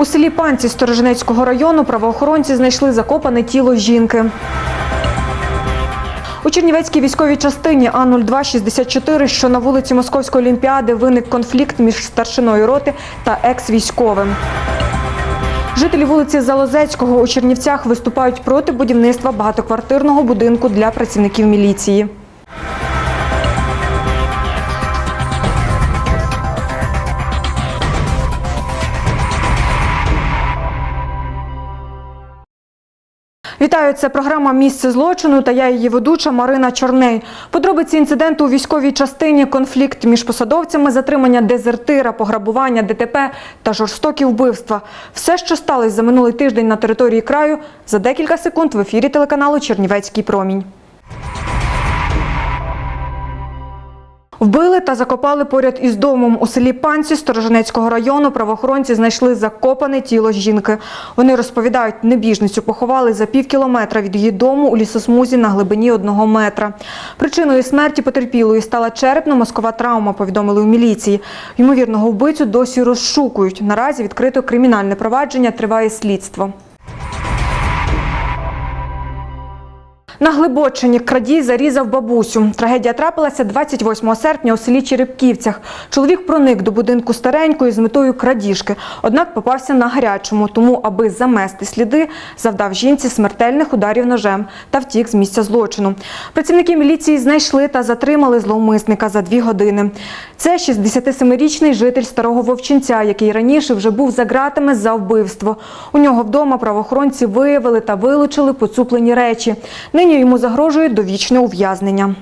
У селі Панці Сторожинецького району правоохоронці знайшли закопане тіло жінки. У Чернівецькій військовій частині А-0264, що на вулиці Московської олімпіади, виник конфлікт між старшиною роти та екс-військовим. Жителі вулиці Залозецького у Чернівцях виступають проти будівництва багатоквартирного будинку для працівників міліції. Вітаю, це програма Місце злочину та я її ведуча Марина Чорней. Подробиці інциденту у військовій частині, конфлікт між посадовцями, затримання дезертира, пограбування, ДТП та жорстокі вбивства. Все, що сталося за минулий тиждень на території краю, за декілька секунд в ефірі телеканалу Чернівецький промінь. Вбили та закопали поряд із домом у селі Панці Сторожинецького району. Правоохоронці знайшли закопане тіло жінки. Вони розповідають, небіжницю поховали за пів кілометра від її дому у лісосмузі на глибині одного метра. Причиною смерті потерпілої стала черепно-мозкова травма. Повідомили у міліції. Ймовірного вбивцю досі розшукують. Наразі відкрито кримінальне провадження. Триває слідство. На Глибочині крадій зарізав бабусю. Трагедія трапилася 28 серпня у селі Черепківцях. Чоловік проник до будинку старенької з метою крадіжки, однак попався на гарячому, тому, аби замести сліди, завдав жінці смертельних ударів ножем та втік з місця злочину. Працівники міліції знайшли та затримали зловмисника за дві години. Це 67-річний житель старого Вовчинця, який раніше вже був за ґратами за вбивство. У нього вдома правоохоронці виявили та вилучили поцуплені речі. Нині йому загрожує довічне ув'язнення.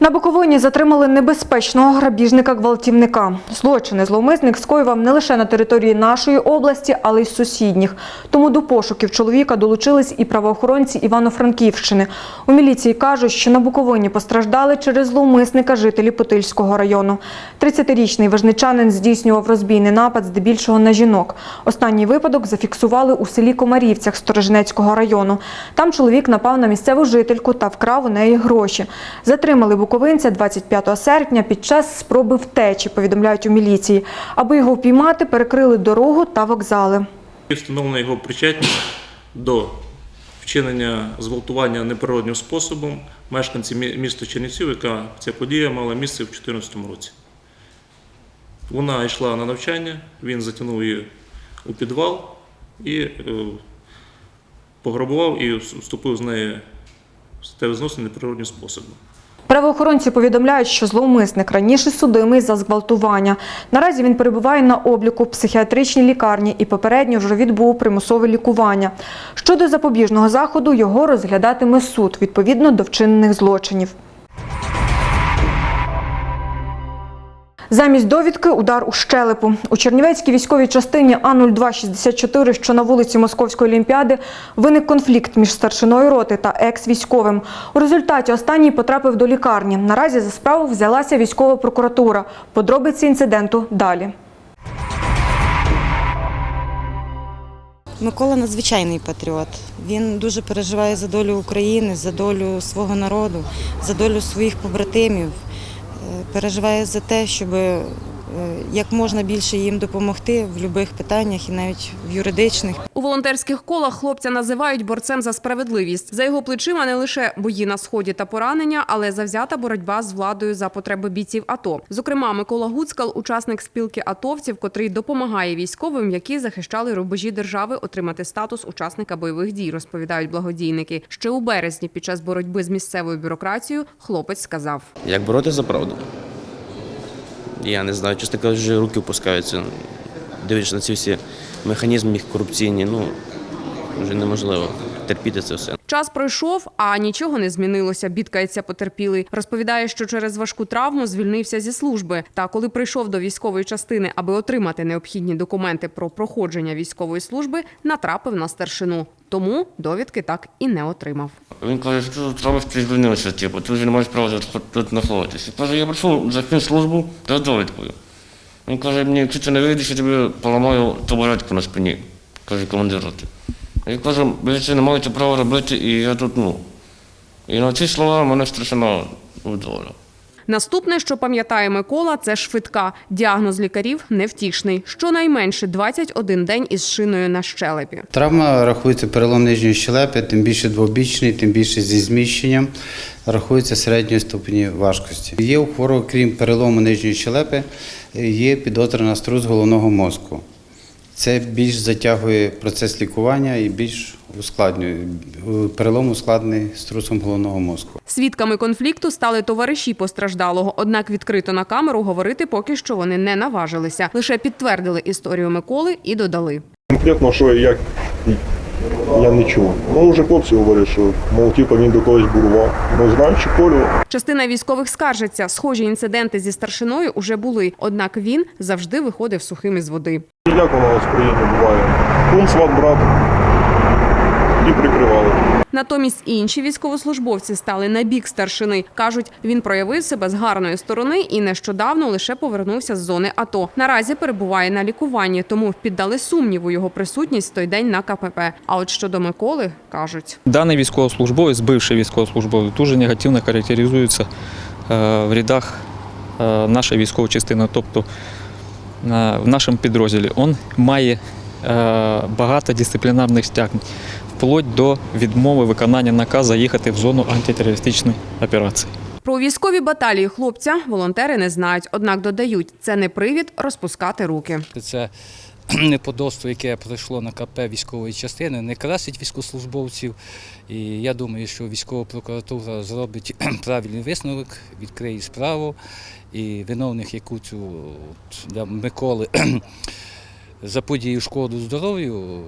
На Буковині затримали небезпечного грабіжника-гвалтівника. Злочини зловмисник скоював не лише на території нашої області, але й сусідніх. Тому до пошуків чоловіка долучились і правоохоронці Івано-Франківщини. У міліції кажуть, що на Буковині постраждали через зловмисника жителі Путильського району. 30-річний вижничанин здійснював розбійний напад здебільшого на жінок. Останній випадок зафіксували у селі Комарівцях Сторожинецького району. Там чоловік напав на місцеву жительку та вкрав у неї гроші. Затримали буковинця 25 серпня під час спроби втечі, повідомляють у міліції. Аби його впіймати, перекрили дорогу та вокзали. Встановлена його причетність до вчинення зґвалтування неприродним способом мешканці міста Чернівців, яка ця подія мала місце в 2014 році. Вона йшла на навчання, він затягнув її у підвал і е, пограбував і вступив з нею в статеві зносини неприродним способом. Правоохоронці повідомляють, що зловмисник раніше судимий за зґвалтування. Наразі він перебуває на обліку в психіатричній лікарні і попередньо вже відбув примусове лікування. Щодо запобіжного заходу, його розглядатиме суд відповідно до вчинених злочинів. Замість довідки удар у щелепу. У Чернівецькій військовій частині А-0264, що на вулиці Московської олімпіади, виник конфлікт між старшиною роти та екс-військовим. У результаті останній потрапив до лікарні. Наразі за справу взялася військова прокуратура. Подробиці інциденту далі. Микола надзвичайний патріот. Він дуже переживає за долю України, за долю свого народу, за долю своїх побратимів. Переживає за те, щоб е, як можна більше їм допомогти в будь-яких питаннях і навіть в юридичних. У волонтерських колах хлопця називають борцем за справедливість. За його плечима не лише бої на сході та поранення, але завзята боротьба з владою за потреби бійців АТО. Зокрема, Микола Гуцкал, учасник спілки атовців, котрий допомагає військовим, які захищали рубежі держави, отримати статус учасника бойових дій, розповідають благодійники. Ще у березні, під час боротьби з місцевою бюрократією, хлопець сказав. Як боротися за правду? Я не знаю, чесно кажучи, руки опускаються. Дивлячись на ці всі механізми корупційні, ну вже неможливо терпіти це все. Час пройшов, а нічого не змінилося. Бідкається потерпілий. Розповідає, що через важку травму звільнився зі служби. Та коли прийшов до військової частини, аби отримати необхідні документи про проходження військової служби, натрапив на старшину. Тому довідки так і не отримав. Він каже, що треба ти звільнився, типу, ти вже не маєш права тут, знаходитися. Каже, я прийшов за службу за довідкою. Він каже, мені, якщо ти не вийдеш, я тобі поламаю табуретку на спині, каже командир роти. Я кажу, ви не маєте права робити, і я тут, ну. І на ці слова мене страшенно видала. Наступне, що пам'ятає Микола, це швидка. Діагноз лікарів невтішний. Щонайменше 21 день із шиною на щелепі. Травма рахується перелом нижньої щелепи, тим більше двобічний, тим більше зі зміщенням, рахується середньої ступені важкості. Є у хворого, крім перелому нижньої щелепи, є підозра на струс головного мозку. Це більш затягує процес лікування і більш ускладнює. Перелом ускладнений струсом головного мозку. Свідками конфлікту стали товариші постраждалого. Однак відкрито на камеру говорити поки що вони не наважилися. Лише підтвердили історію Миколи і додали. Конкретно, що і як я не чув. Ну, вже хлопці говорять, що мов, типу, він до когось бурував. Ну, знаючи Колю, Частина військових скаржиться, схожі інциденти зі старшиною уже були. Однак він завжди виходив сухим із води. як воно у нас в країні буває. Кум, сват, брат і прикривали. Натомість інші військовослужбовці стали на бік старшини. кажуть, він проявив себе з гарної сторони і нещодавно лише повернувся з зони АТО. Наразі перебуває на лікуванні, тому піддали сумніву його присутність в той день на КПП. А от щодо Миколи кажуть. Даний військовослужбовець, бивший військовослужбовець, дуже негативно характеризується е, в рядах е, нашої військової частини, тобто е, в нашому підрозділі. Він має багато дисциплінарних стягнень, вплоть до відмови виконання наказу їхати в зону антитерористичної операції. Про військові баталії хлопця волонтери не знають, однак додають, це не привід розпускати руки. Це неподобство, яке пройшло на КП військової частини, не красить військовослужбовців. І я думаю, що військова прокуратура зробить правильний висновок, відкриє справу. І виновних, яку цю для Миколи заподію шкоду здоров'ю,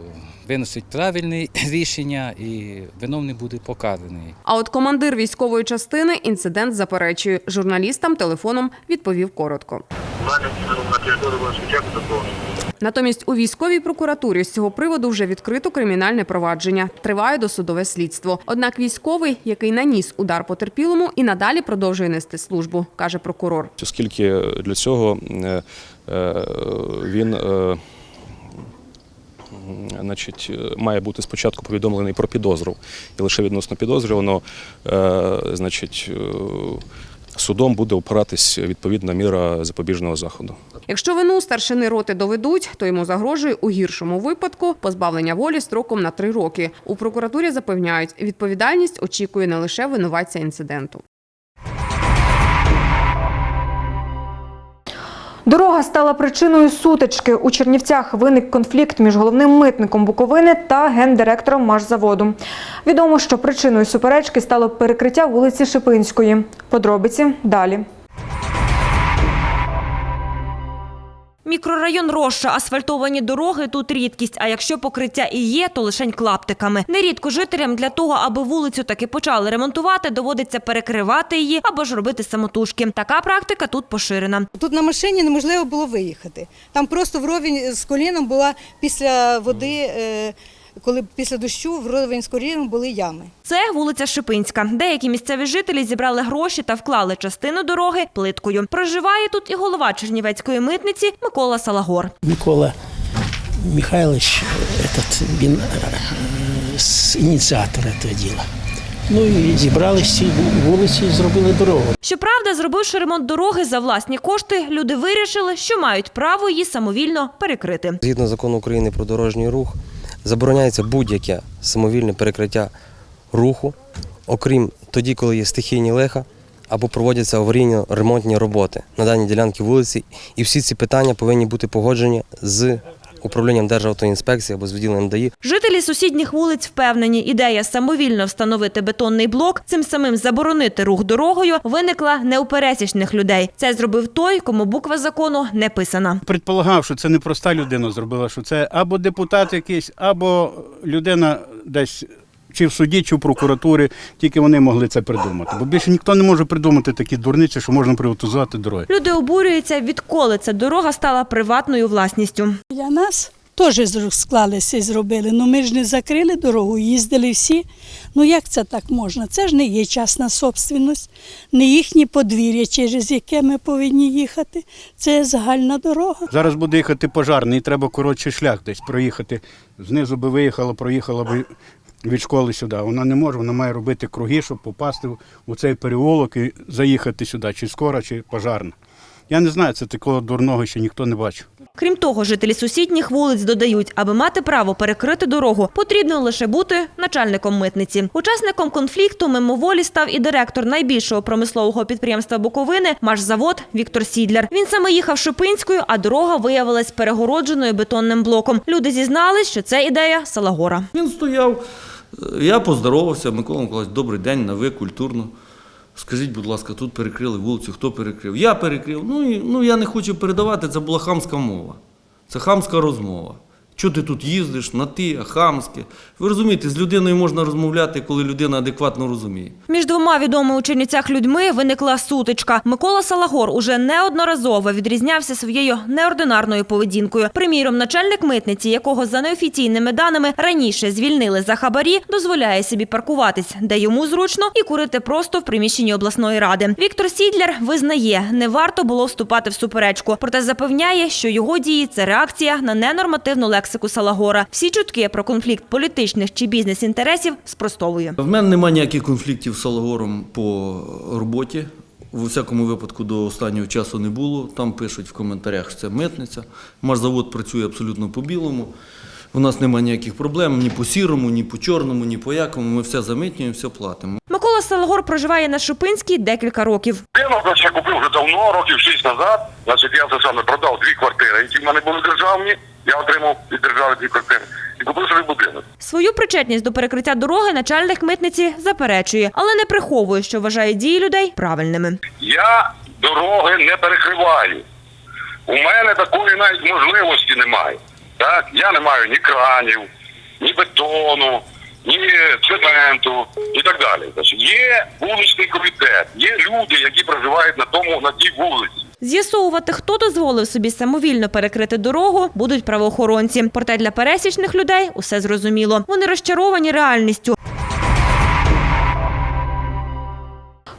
виносить правильне рішення і виновний буде покараний. А от командир військової частини інцидент заперечує. Журналістам телефоном відповів коротко. Натомість у військовій прокуратурі з цього приводу вже відкрито кримінальне провадження. Триває досудове слідство. Однак військовий, який наніс удар потерпілому, і надалі продовжує нести службу, каже прокурор. оскільки для цього е, е, він е, значить, е, має бути спочатку повідомлений про підозру, і лише відносно підозрюваного, е, значить, е, судом буде опиратись відповідна міра запобіжного заходу. Якщо вину старшини роти доведуть, то йому загрожує у гіршому випадку позбавлення волі строком на три роки. У прокуратурі запевняють, відповідальність очікує не лише винуватця інциденту. Дорога стала причиною сутички. У Чернівцях виник конфлікт між головним митником Буковини та гендиректором Машзаводу. Відомо, що причиною суперечки стало перекриття вулиці Шипинської. Подробиці далі. Мікрорайон Роща, асфальтовані дороги тут рідкість. А якщо покриття і є, то лишень клаптиками. Нерідко жителям для того, аби вулицю таки почали ремонтувати, доводиться перекривати її або ж робити самотужки. Така практика тут поширена. Тут на машині неможливо було виїхати. Там просто вровень з коліном була після води, е, коли після дощу вровень з коліном були ями. Це вулиця Шипинська. Деякі місцеві жителі зібрали гроші та вклали частину дороги плиткою. Проживає тут і голова Чернівецької митниці Микола Салагор. Микола Михайлович, этот, він е, ініціатор цього діла. Ну і зібрали всі вулиці і зробили дорогу. Щоправда, зробивши ремонт дороги за власні кошти, люди вирішили, що мають право її самовільно перекрити. Згідно закону України про дорожній рух, забороняється будь-яке самовільне перекриття руху, окрім тоді, коли є стихійні лиха або проводяться аварійно-ремонтні роботи на даній ділянці вулиці. І всі ці питання повинні бути погоджені з управлінням Державтоінспекції або з відділенням ДАІ. Жителі сусідніх вулиць впевнені, ідея самовільно встановити бетонний блок, цим самим заборонити рух дорогою, виникла не у пересічних людей. Це зробив той, кому буква закону не писана. Предполагав, що це не проста людина зробила, що це або депутат якийсь, або людина десь. Чи в суді, чи в прокуратурі, тільки вони могли це придумати. Бо більше ніхто не може придумати такі дурниці, що можна приватизувати дороги. Люди обурюються, відколи ця дорога стала приватною власністю. Для нас теж склалися і зробили. Ну ми ж не закрили дорогу, їздили всі. Ну як це так можна? Це ж не є частна собственність, не їхнє подвір'я, через яке ми повинні їхати. Це загальна дорога. Зараз буде їхати пожарний, і треба коротший шлях десь проїхати. Знизу би виїхало, проїхало би від школи сюди. Вона не може, вона має робити круги, щоб попасти у цей переулок і заїхати сюди, чи скора, чи пожарна. Я не знаю, це такого дурного ще ніхто не бачив. Крім того, жителі сусідніх вулиць додають, аби мати право перекрити дорогу, потрібно лише бути начальником митниці. Учасником конфлікту мимоволі став і директор найбільшого промислового підприємства Буковини Машзавод Віктор Сідляр. Він саме їхав Шипинською, а дорога виявилась перегородженою бетонним блоком. Люди зізнались, що це ідея Салагора. Він стояв, я поздоровався, Микола Миколаївич, добрий день, на ви, культурно. Скажіть, будь ласка, тут перекрили вулицю, хто перекрив? Я перекрив. Ну, і, ну я не хочу передавати, це була хамська мова. Це хамська розмова. Чого ти тут їздиш, на ти, хамське. Ви розумієте, з людиною можна розмовляти, коли людина адекватно розуміє. Між двома відомими у Чернівцях людьми виникла сутичка. Микола Салагор уже неодноразово відрізнявся своєю неординарною поведінкою. Приміром, начальник митниці, якого за неофіційними даними раніше звільнили за хабарі, дозволяє собі паркуватись, де йому зручно, і курити просто в приміщенні обласної ради. Віктор Сідляр визнає, не варто було вступати в суперечку, проте запевняє, що його дії це реакція на ненормативну лексику Салагора. Всі чутки про конфлікт політичних чи бізнес-інтересів спростовує. В мене немає ніяких конфліктів з Салагором по роботі. У всякому випадку до останнього часу не було. Там пишуть в коментарях, що це митниця. Машзавод працює абсолютно по білому. У нас немає ніяких проблем ні по сірому, ні по чорному, ні по якому. Ми все замитнюємо, все платимо. Микола Салагор проживає на Шипинській декілька років. Я купив вже давно, років 6 назад. Значить, я це саме продав дві квартири, які в мене були державні. Я отримав від держави дві квартири. І купив собі будинок. Свою причетність до перекриття дороги начальник митниці заперечує, але не приховує, що вважає дії людей правильними. Я дороги не перекриваю. У мене такої навіть можливості немає. Так? Я не маю ні кранів, ні бетону, ні цементу і так далі. Значить, є вуличний комітет, є люди, які проживають на тому на тій вулиці. З'ясовувати, хто дозволив собі самовільно перекрити дорогу, будуть правоохоронці. Проте для пересічних людей усе зрозуміло. Вони розчаровані реальністю.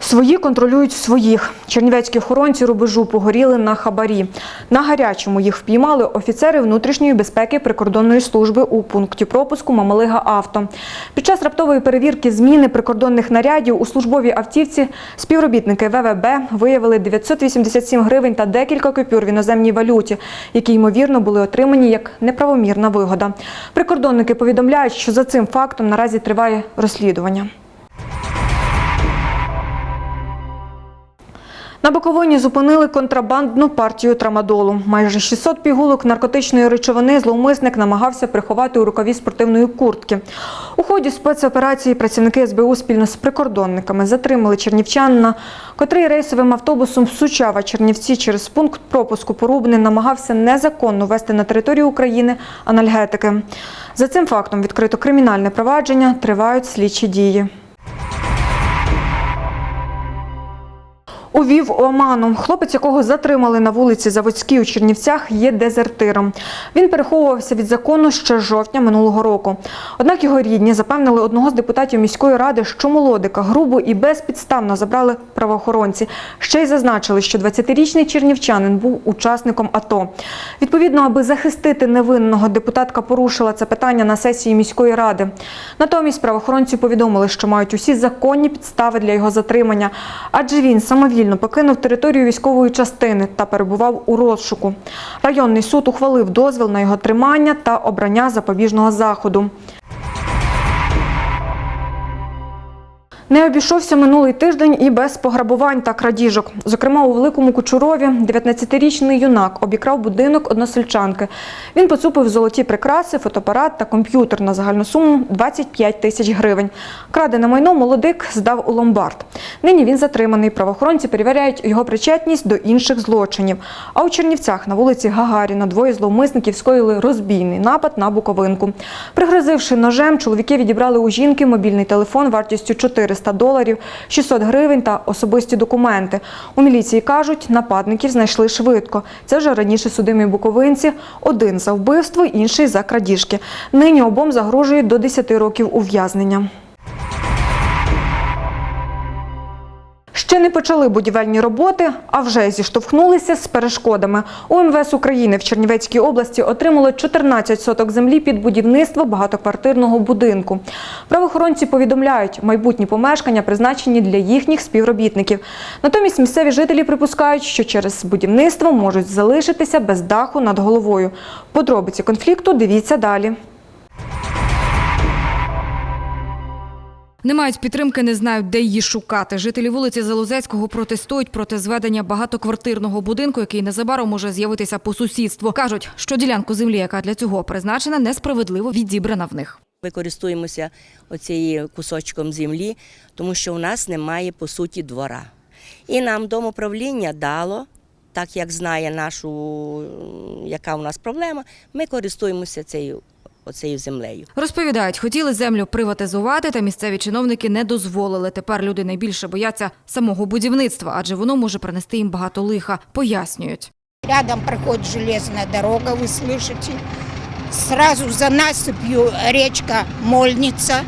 Свої контролюють своїх. Чернівецькі охоронці рубежу погоріли на хабарі. На гарячому їх впіймали офіцери внутрішньої безпеки прикордонної служби у пункті пропуску Мамалига Авто. Під час раптової перевірки зміни прикордонних нарядів у службовій автівці співробітники ВВБ виявили 987 гривень та декілька купюр в іноземній валюті, які ймовірно були отримані як неправомірна вигода. Прикордонники повідомляють, що за цим фактом наразі триває розслідування. На Буковині зупинили контрабандну партію трамадолу. Майже 600 пігулок наркотичної речовини зловмисник намагався приховати у рукаві спортивної куртки. У ході спецоперації працівники СБУ спільно з прикордонниками затримали чернівчанина, котрий рейсовим автобусом Сучава Чернівці через пункт пропуску Порубний намагався незаконно вести на територію України анальгетики. За цим фактом відкрито кримінальне провадження, тривають слідчі дії. Увів оману. Хлопець, якого затримали на вулиці Заводській у Чернівцях, є дезертиром. Він переховувався від закону ще з жовтня минулого року. Однак його рідні запевнили одного з депутатів міської ради, що молодика грубо і безпідставно забрали правоохоронці. Ще й зазначили, що 20-річний чернівчанин був учасником АТО. Відповідно, аби захистити невинного, депутатка порушила це питання на сесії міської ради. Натомість правоохоронці повідомили, що мають усі законні підстави для його затримання, адже він самовільно покинув територію військової частини та перебував у розшуку. Районний суд ухвалив дозвіл на його тримання та обрання запобіжного заходу. Не обійшовся минулий тиждень і без пограбувань та крадіжок. Зокрема, у Великому Кучурові 19-річний юнак обікрав будинок односельчанки. Він поцупив золоті прикраси, фотоапарат та комп'ютер на загальну суму 25 тисяч гривень. Крадене майно молодик здав у ломбард. Нині він затриманий. Правоохоронці перевіряють його причетність до інших злочинів. А у Чернівцях на вулиці Гагаріна двоє зловмисників скоїли розбійний напад на Буковинку. Пригрозивши ножем, чоловіки відібрали у жінки мобільний телефон вартістю 400 доларів, 600 гривень та особисті документи. У міліції кажуть, нападників знайшли швидко. Це вже раніше судимі буковинці. Один за вбивство, інший за крадіжки. Нині обом загрожує до 10 років ув'язнення. Ще не почали будівельні роботи, а вже зіштовхнулися з перешкодами. У МВС України в Чернівецькій області отримали 14 соток землі під будівництво багатоквартирного будинку. Правоохоронці повідомляють, майбутні помешкання призначені для їхніх співробітників. Натомість місцеві жителі припускають, що через будівництво можуть залишитися без даху над головою. Подробиці конфлікту дивіться далі. Не мають підтримки, не знають, де її шукати. Жителі вулиці Залозецького протестують проти зведення багатоквартирного будинку, який незабаром може з'явитися по сусідству. Кажуть, що ділянку землі, яка для цього призначена, несправедливо відібрана в них. Ми користуємося оцією кусочком землі, тому що у нас немає по суті двора. І нам домоправління дало, так як знає нашу, яка у нас проблема, ми користуємося цією, оцією землею. Розповідають, хотіли землю приватизувати, та місцеві чиновники не дозволили. Тепер люди найбільше бояться самого будівництва, адже воно може принести їм багато лиха. Пояснюють. Рядом проходит железная дорога, вы слышите. Сразу за насыпью речка Мольница,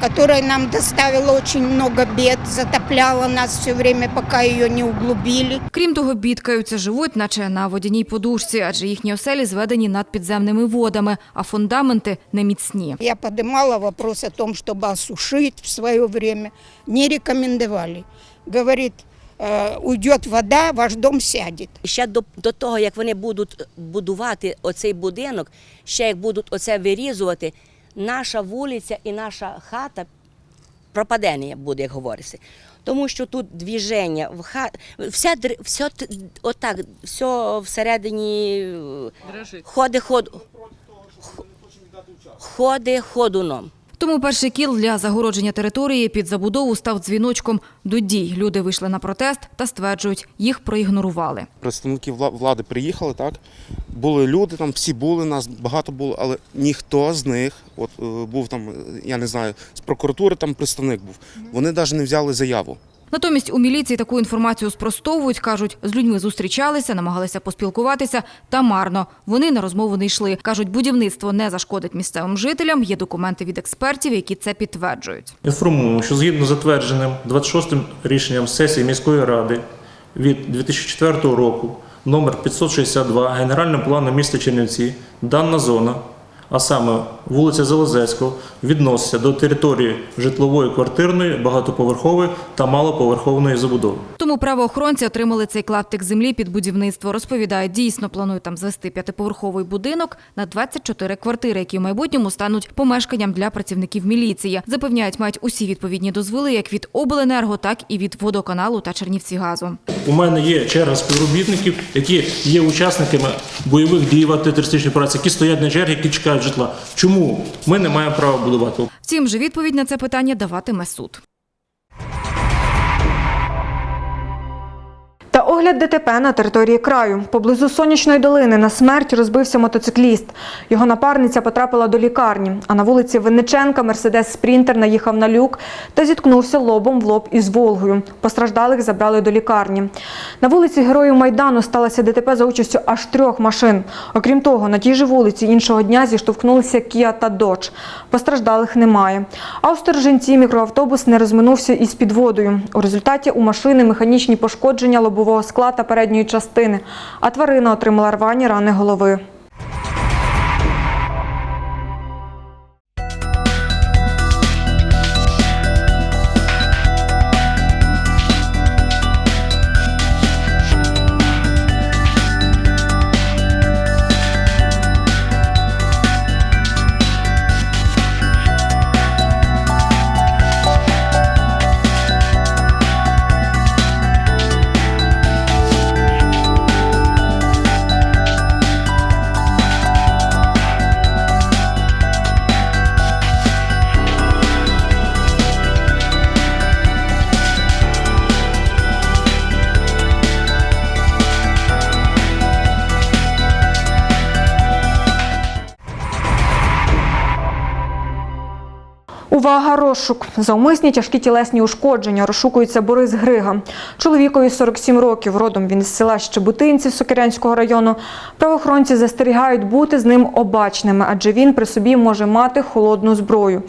которая нам доставила очень много бед, затопляла нас все время, пока ее не углубили. Крім того, бідкаються, живуть, наче на водяній подушці, адже їхні оселі зведені над підземними водами, а фундаменти не міцні. Я поднимала вопрос о том, чтобы осушить в свое время. Не рекомендовали. Говорит, э, уйдет вода, ваш дом сядет. Ще до, до того, як вони будуть будувати оцей будинок, ще як будуть оце вирізувати, наша вулиця і наша хата пропадення буде, як говориться. Тому що тут движення, в ха... вся, др- все, т- отак, все всередині ходи, ходу. ходи ходуном. Тому перший кіл для загородження території під забудову став дзвіночком до дій. Люди вийшли на протест та стверджують, їх проігнорували. представники вла- влади приїхали, так? Були люди, там всі були, нас багато було, але ніхто з них, от е, був там, е, я не знаю, з прокуратури там представник був. Вони навіть не взяли заяву. Натомість у міліції таку інформацію спростовують, кажуть, з людьми зустрічалися, намагалися поспілкуватися, та марно. Вони на розмову не йшли. Кажуть, будівництво не зашкодить місцевим жителям. Є документи від експертів, які це підтверджують. Інформуємо, що згідно затвердженим 26-м рішенням сесії міської ради від 2004 року номер 562 Генеральним планом міста Чернівці дана зона, а саме вулиця Залозецького, відноситься до території житлової, квартирної, багатоповерхової та малоповерхової забудови. Тому правоохоронці отримали цей клаптик землі під будівництво. Розповідають, дійсно планують там звести п'ятиповерховий будинок на 24 квартири, які в майбутньому стануть помешканням для працівників міліції. Запевняють, мають усі відповідні дозволи як від обленерго, так і від водоканалу та Чернівцігазу. У мене є черга співробітників, які є учасниками бойових дій в антитерористичній операції, які стоять на черзі, які чекають житла. Чому ми не маємо права будувати? Втім, же відповідь на це питання даватиме суд. Огляд ДТП на території краю. Поблизу сонячної долини на смерть розбився мотоцикліст. Його напарниця потрапила до лікарні. А на вулиці Винниченка Мерседес Спрінтер наїхав на люк та зіткнувся лобом в лоб із Волгою. Постраждалих забрали до лікарні. На вулиці Героїв Майдану сталося ДТП за участю аж трьох машин. Окрім того, на тій же вулиці іншого дня зіштовхнулися Кія та Додж. Постраждалих немає. А у Сторжинці мікроавтобус не розминувся із підводою. У результаті у машини механічні пошкодження лобового скла та передньої частини, а тварина отримала рвані рани голови. Увага, розшук. Заумисні тяжкі тілесні ушкодження. Розшукується Борис Грига. Чоловікові 47 років. Родом він із села Щебутинці Сокирянського району. Правоохоронці застерігають бути з ним обачними, адже він при собі може мати холодну зброю.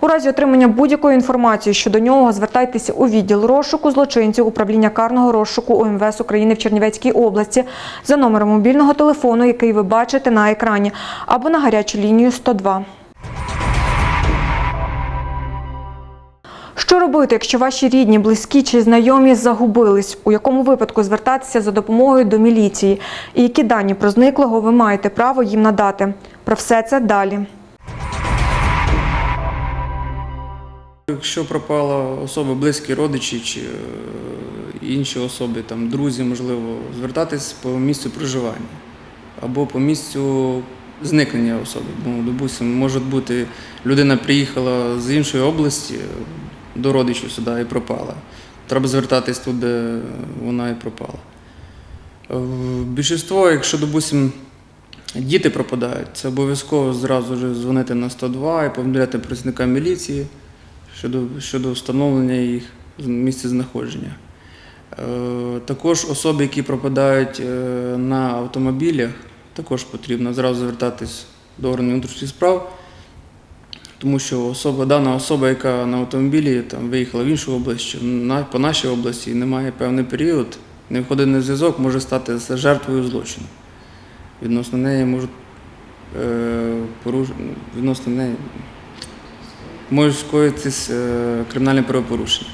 У разі отримання будь-якої інформації щодо нього звертайтеся у відділ розшуку злочинців управління карного розшуку УМВС України в Чернівецькій області за номером мобільного телефону, який ви бачите на екрані, або на гарячу лінію 102. Що робити, якщо ваші рідні, близькі чи знайомі загубились? У якому випадку звертатися за допомогою до міліції? І які дані про зниклого ви маєте право їм надати? Про все це далі. Якщо пропала особа, близькі родичі чи е, інші особи, там друзі, можливо, звертатись по місцю проживання або по місцю зникнення особи. Бо, допустимо, може бути людина приїхала з іншої області до родичів сюди і пропала. Треба звертатись туди, де вона і пропала. Е, Більшість, якщо, допустимо, діти пропадають, це обов'язково зразу ж дзвонити на 102 і повідомляти працівника міліції щодо, щодо встановлення їх місця знаходження. Е, Також особи, які пропадають е, на автомобілях, також потрібно зразу звертатись до органів внутрішніх справ, тому що особа, дана особа, яка на автомобілі там, виїхала в іншу область, на, по нашій області не має певний період, не входить на зв'язок, може стати жертвою злочину. Відносно неї можуть е, відносно неї можуть скоїтись е, кримінальне правопорушення.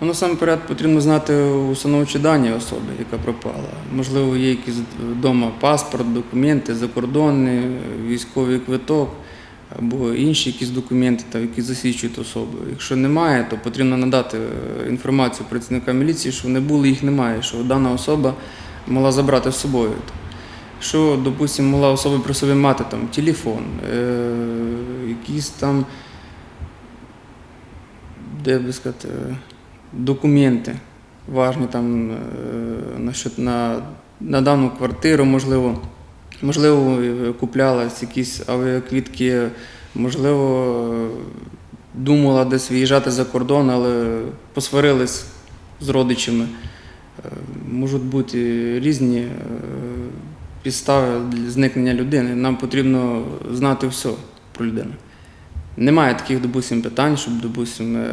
Ну, насамперед потрібно знати установчі дані особи, яка пропала. Можливо, є якісь вдома паспорт, документи, закордонний, військовий квиток або інші якісь документи, та, які засвідчують особу. Якщо немає, то потрібно надати е, інформацію працівника міліції, що вони були, їх немає, що дана особа могла забрати з собою. Що, допустимо, могла особа при собі мати там телефон, е, якісь там де би сказати, документи важні там е, насчет на, на дану квартиру, можливо, можливо, куплялась якісь авіаквітки, можливо, думала десь виїжджати за кордон, але посварились з родичами. Е, Можуть бути різні е, підстави для зникнення людини. Нам потрібно знати все про людину. Немає таких, допустим, питань, щоб, допустим, е,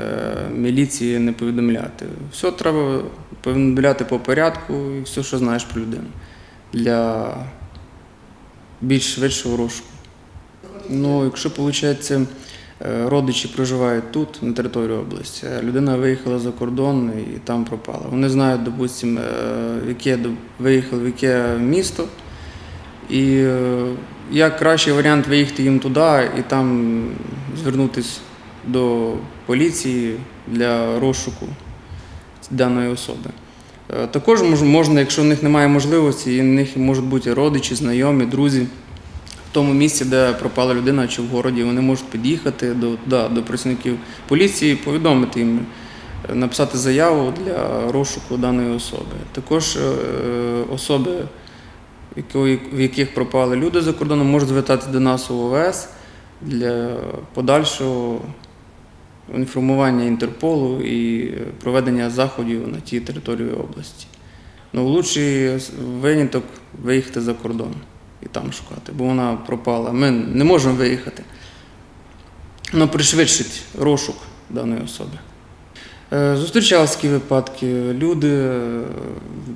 міліції не повідомляти. Все треба повідомляти по порядку і все, що знаєш про людину для більш швидшого розшуку. Ну, якщо, виходить, родичі проживають тут, на території області, а людина виїхала за кордон і там пропала. Вони знають, допустим, е, в яке виїхали, в яке місто. І е, як кращий варіант виїхати їм туди і там звернутися до поліції для розшуку даної особи. Е, Також можна, якщо в них немає можливості, і в них можуть бути родичі, знайомі, друзі в тому місці, де пропала людина чи в городі, вони можуть під'їхати до, да, до працівників поліції, повідомити їм, е, написати заяву для розшуку даної особи. Також е, особи в яких пропали люди за кордоном, можуть звертатися до нас у ОВС для подальшого інформування Інтерполу і проведення заходів на тій території області. Ну, лучший виняток виїхати за кордон і там шукати, бо вона пропала. Ми не можемо виїхати. Воно пришвидшить розшук даної особи. Е, Зустрічалися такі випадки. Люди, е,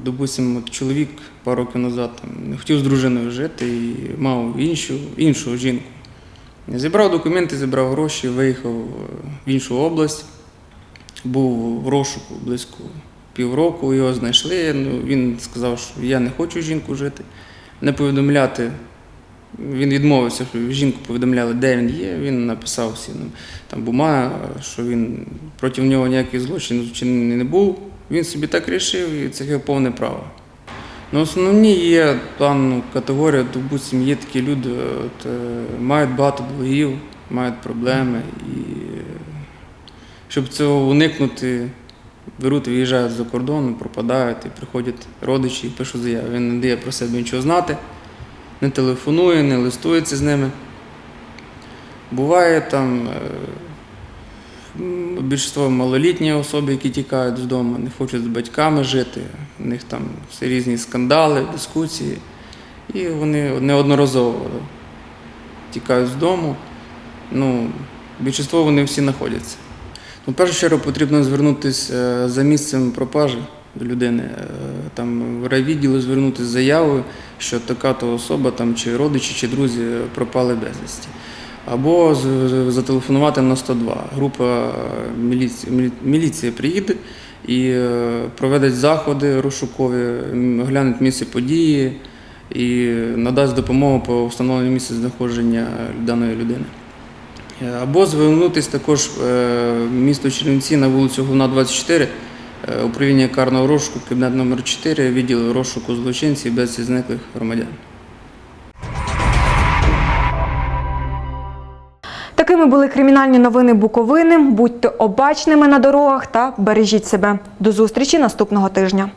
допустимо, чоловік пару років назад не хотів з дружиною жити і мав іншу, іншу жінку. Зібрав документи, зібрав гроші, виїхав е, в іншу область, був в розшуку близько півроку, його знайшли. Ну, він сказав, що я не хочу жінку жити, не повідомляти. Він відмовився, що жінку повідомляли, де він є. Він написав всі ну, там бумага, що він проти нього ніяких злочинів не був. Він собі так рішив, і це його повне право. Ну, основні є дану категорію, допустим, є такі люди, от, е, мають багато боргів, мають проблеми. І щоб цього уникнути, беруть, виїжджають за кордон, пропадають і приходять родичі і пишуть заяву. Він не дає про себе нічого знати, не телефонує, не листується з ними. Буває там, е, більшість малолітні особи, які тікають з дому, не хочуть з батьками жити. У них там все різні скандали, дискусії. І вони неодноразово тікають з дому. Ну, більшість вони всі знаходяться. Ну, в першу чергу потрібно звернутися е, за місцем пропажі людини, е, там в райвідділу звернутися з заявою, що така то особа там, чи родичі, чи друзі пропали безвісті. Або зателефонувати на 102. Група мілі- міліції приїде і е, проведе заходи розшукові, м, місце події і надасть допомогу по встановленню місця знаходження даної людини. Е, Або звернутися також е, в місто Чернівці на вулицю Головна 24, е, управління карного розшуку, кабінет номер 4, відділ розшуку злочинців без зниклих громадян. Такими були кримінальні новини Буковини. Будьте обачними на дорогах та бережіть себе. До зустрічі наступного тижня.